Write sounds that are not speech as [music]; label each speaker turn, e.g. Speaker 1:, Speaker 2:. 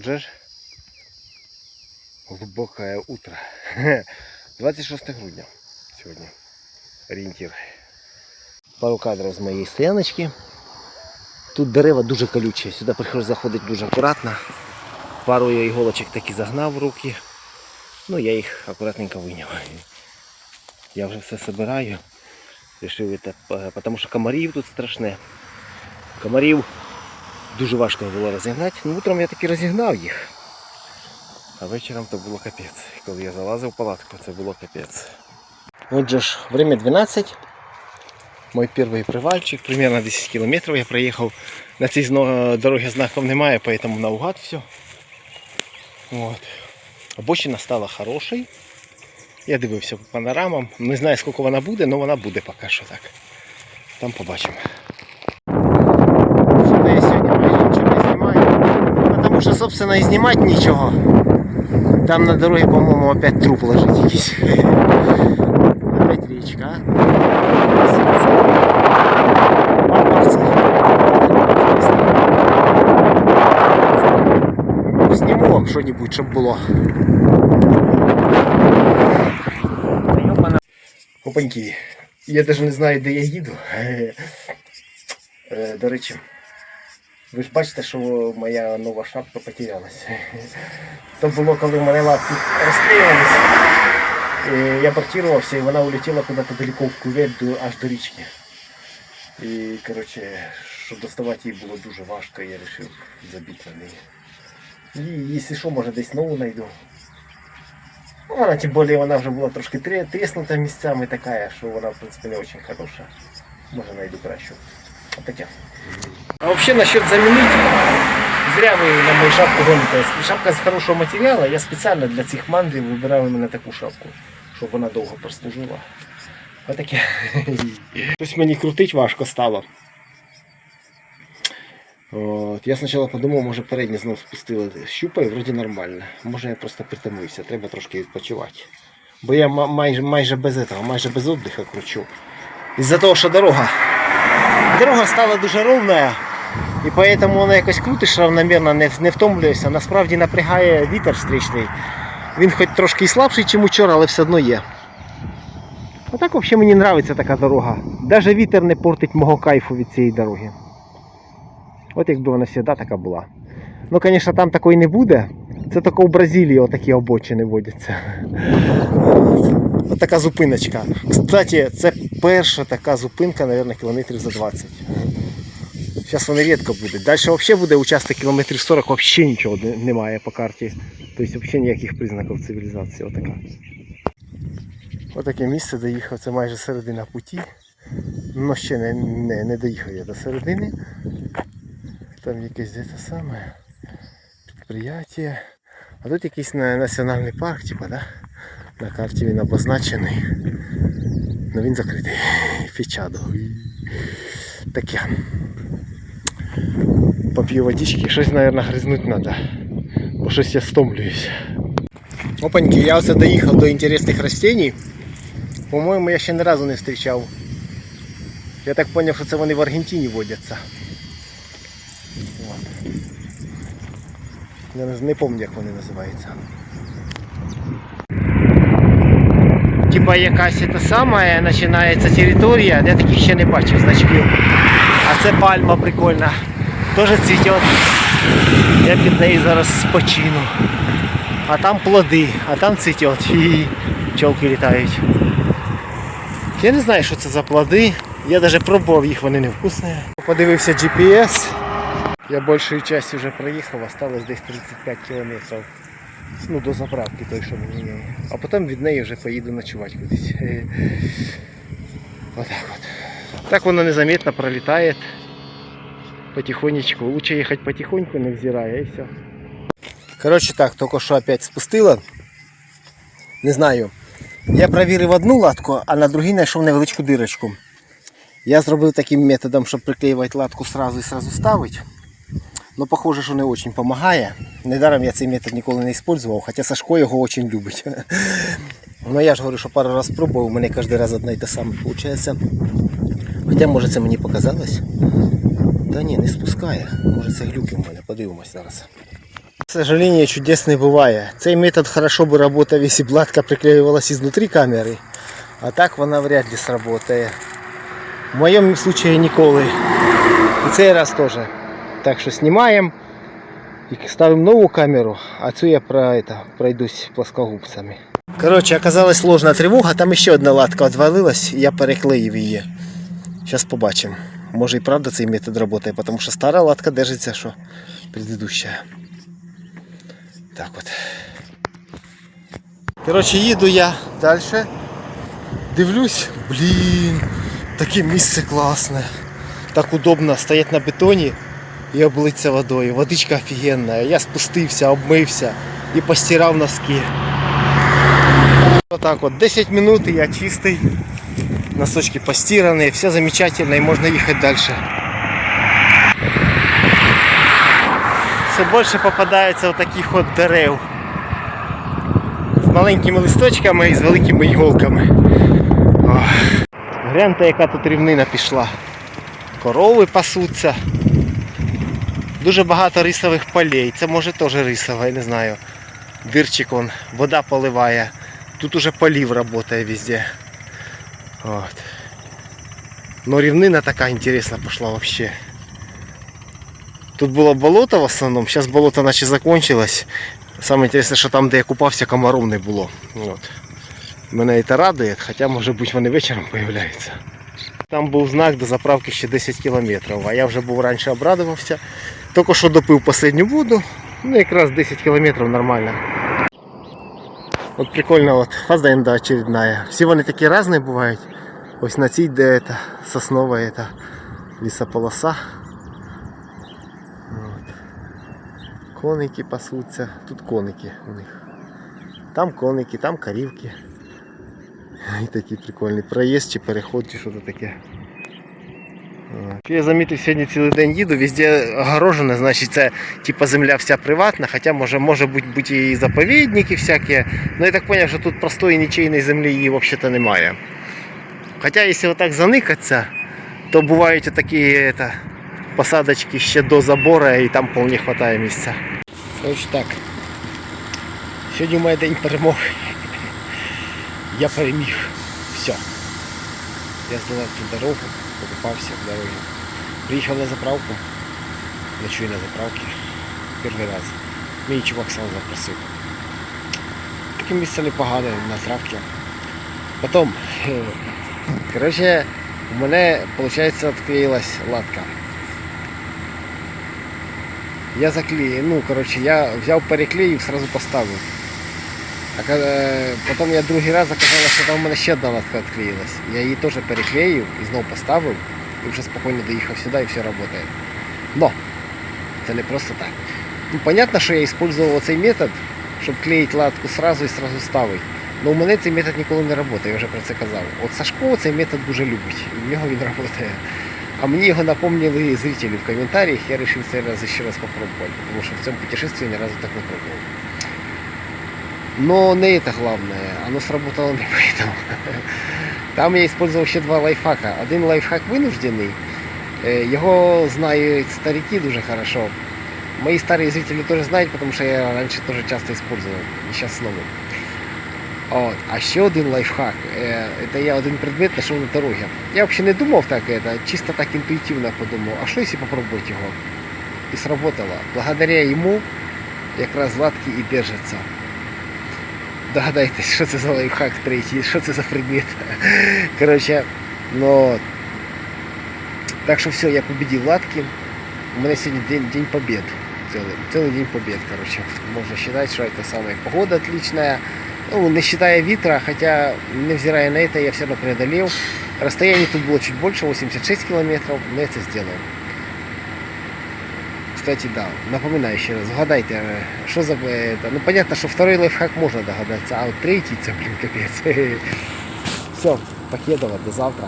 Speaker 1: Отже ж, глибоке утро. [laughs] 26 грудня сьогодні. Орієнтір. Пару кадрів з моєї стояночки. Тут дерева дуже колючі, сюди приходиш заходить дуже акуратно. Пару я іголочок таки загнав в руки. Ну я їх акуратненько виняв. Я вже все собираю. Рішив це, е, тому що комарів тут страшне. Комарів дуже важко було розігнати. Ну, утром я таки розігнав їх. А вечором то було капець. Коли я залазив в палатку, це було капець. Отже ж, время 12. Мой перший привальчик, примерно 10 кілометрів я проїхав. На цій дорогі знаків немає, поэтому наугад все. Вот. Обочина стала хорошою. Я дивився по панорамам. Не знаю, скільки вона буде, але вона буде поки що так. Там побачимо. Что-то я сегодня майже ничего не снимаю. Потому что, собственно, и снимать ничего. Там на дороге, по-моему, опять труп лежит якийсь. Опять речка, а? Ну, Сниму вам что-нибудь, щоб було. Опаньки. Я навіть не знаю, де я їду. Е, До речі, ви ж бачите, що моя нова шапка потерялась. То було, коли в мене лапки розклеїлись. Я бортувався і вона улетіла куди-то далеко в кувет аж до річки. І, коротше, щоб доставати її було дуже важко, я вирішив забити на неї. І якщо що, може десь нову знайду. Ну, Вона тим більше вона вже була трошки тріснута місцями така, що вона в принципі не дуже хороша. Може знайду кращу. Отаке. А вообще насчет заменить, зря ви на мою шапку гоните. Шапка з хорошого матеріалу, я спеціально для цих мандрів вибирав іменно таку шапку, щоб вона довго прослужила. Отаке. Щось [laughs] мені крутить важко стало. От, я спочатку подумав, може передні знов спустили щупаю, вроді нормально. Може я просто притомився, треба трошки відпочивати. Бо я майже, майже без этого, майже без отдиха кручу. Із-за того, що дорога. Дорога стала дуже ровна, і поэтому вона якось крутиш равномірно, не, не втомлюєшся. Насправді напрягає вітер стрічний. Він хоч трошки і слабший, ніж вчора, але все одно є. А так взагалі мені подобається така дорога. Навіть вітер не портить мого кайфу від цієї дороги. От якби вона завжди така була. Ну, звісно, там такої не буде. Це тільки в Бразилії отакі обочини водяться. От така зупиночка. Кстати, це перша така зупинка, мабуть, кілометрів за 20. Зараз вони рідко будуть. Далі взагалі буде участок кілометрів 40, взагалі нічого немає по карті. Тобто взагалі ніяких признаків цивілізації. Отака. Отаке місце доїхав, це майже середина путі. Ну ще не, не, не доїхав я до середини. Там якесь де те саме підприємство. А тут якийсь національний парк, типа, да? На карті він обозначений. Ну він закритий. Фічадо. Таке. Поп'ю водички, щось, мабуть, гризнуть треба. Бо щось я стомлююсь. Опаньки, я оце доїхав до інтересних растений. По-моєму, я ще ні разу не зустрічав. Я так зрозумів, що це вони в Аргентині водяться. Я не, пам'ятаю, як вони називаються. Типа якась та сама починається територія, я таких ще не бачив значків. А це пальма прикольна. Теж цвіте. Я під нею зараз спочину. А там плоди, а там цвіте. І пчелки літають. Я не знаю, що це за плоди. Я навіть пробував їх, вони невкусні. Подивився GPS. Я більшою частю вже проїхав, осталось десь 35 кілометрів. Ну, до заправки той, що мені є. А потім від неї вже поїду ночувати кудись. Е, Отак от. Так воно незаметно пролітає. Потихонечку. Лучше їхати потихоньку, не взирає і все. Коротше так, тільки що опять спустила. Не знаю. Я провірив одну латку, а на другій знайшов невеличку дирочку. Я зробив таким методом, щоб приклеювати латку сразу і сразу ставити. Но похоже, що не дуже допомагає. Недаром я цей метод ніколи не використовував, хоча Сашко його дуже любить. [laughs] Ну я ж говорю, що пару разів пробував, у мене кожен раз одне і те саме виходить. Хоча може це мені показалось. Та ні, не спускає. Може це глюки в мене, подивимось зараз. К сожалению, чудес не буває. Цей метод хорошо би работав, якщо б латка приклеювалась изнутри камери. А так вона вряд ли сработає. В моєму случае ніколи. І цей раз теж. Так що знімаємо і ставимо нову камеру, а цю я про это, пройдусь плоскогубцями. Коротше, оказалась сложна тривога, там ще одна латка відвалилась, я переклеїв її. Зараз побачимо. Може і правда цей метод працює, тому що стара латка держиться, що предыдущая. Так от. Коротше, їду я далі. Дивлюсь, блін, таке місце класне. Так удобно стоять на бетоні і облиться водою. Водичка офігенна. Я спустився, обмився і постирав носки. Отак от 10 минут і я чистий. Носочки постирані, все замечательно і можна їхати далі. Все більше попадається таких от дерев. З маленькими листочками і з великими іголками. Гляньте, яка тут рівнина пішла. Корови пасуться. Дуже багато рисових полей. Це може теж рисове, я не знаю. Дирчик он, вода поливає. Тут уже полив працює везде. От. Но рівнина така інтересна пішла вообще. Тут було болото в основному, зараз болото наче закончилось. Саме інтересне, що там, де я купався, комаров не було. От. Мене це радує, хоча може бути вони вечором з'являються. Там був знак до заправки ще 10 кілометрів, а я вже був раніше обрадувався. Тільки що допив останню воду, ну якраз 10 кілометрів нормально. От прикольно, от фазенда очередная. Всі вони такі різні бувають. Ось на цій, де это, соснова это, лісополоса. От. Коники пасуться. Тут коники у них. Там коники, там корівки. І такі прикольні. Проїзд чи переход, чи що то таке. Я замітив, сьогодні цілий день їду, везде огорожено, значить це типа земля вся приватна, хоча може, може бути, і заповідники всякі. Ну я так зрозумів, що тут простої нічийної землі її взагалі немає. Хоча якщо отак заникатися, то бувають такі это, посадочки ще до забору і там вполне вистачає місця. Ось так. Сьогодні мене день перемоги. Я переміг. Все. Я здолав цю дорогу, покупався в дорозі. Приїхав на заправку. Ночую на заправці. Перший раз. Мій чувак сам запросив. Таке місце непогане на травці. Потім, е, коротше, у мене, виходить, відклеїлась латка. Я заклеїв, ну, коротше, я взяв переклеїв, сразу поставив. А ка- потім я другий раз заказала, що там у мене ще одна латка відклеїлась. Я її теж переклеїв і знову поставив. І вже спокійно доїхав сюди і все працює. Но це не просто так. Ну, понятно, що я використовував цей метод, щоб клеїти латку сразу і сразу ставити. Но у мене цей метод ніколи не працює, я вже про це казав. От Сашко цей метод дуже любить, і в нього він працює. А мені його напомнили зрителі в коментарях, я вирішив цей раз ще раз попробувати, тому що в цьому путешествии ні разу так не пробував. Но не это главное, оно сработало не поэтому. [laughs] Там я использовал ще два лайфхака. Один лайфхак винуждений, Е, його знають старики дуже хорошо. Мої старі зрители теж знають, тому що я раніше теж часто использовал, і зараз знову. От. А ще один лайфхак. Е, Це я один предмет знайшов на дорогі. Я взагалі не думав так, это, чисто так інтуїтивно подумав, а що якщо попробувати його? І сработало. Благодаря йому якраз латки і держаться. Догадайтесь, що це за лайфхак третій, що це за предмет. [laughs] Коротше, ну. Так що все, я победив латки. У мене сьогодні день, день побед. Целый, целый день побед, короче. Можно считать, что это самая погода отличная. Ну, не считая ветра, хотя, невзирая на это, я все равно преодолел. Расстояние тут было чуть больше, 86 километров, но это сделал. Кстати, да, напоминаю еще раз, угадайте, э, что за э, это. Ну, понятно, что второй лайфхак можно догадаться, а вот третий, это, блин, капец. [laughs] Все, покедово, до завтра.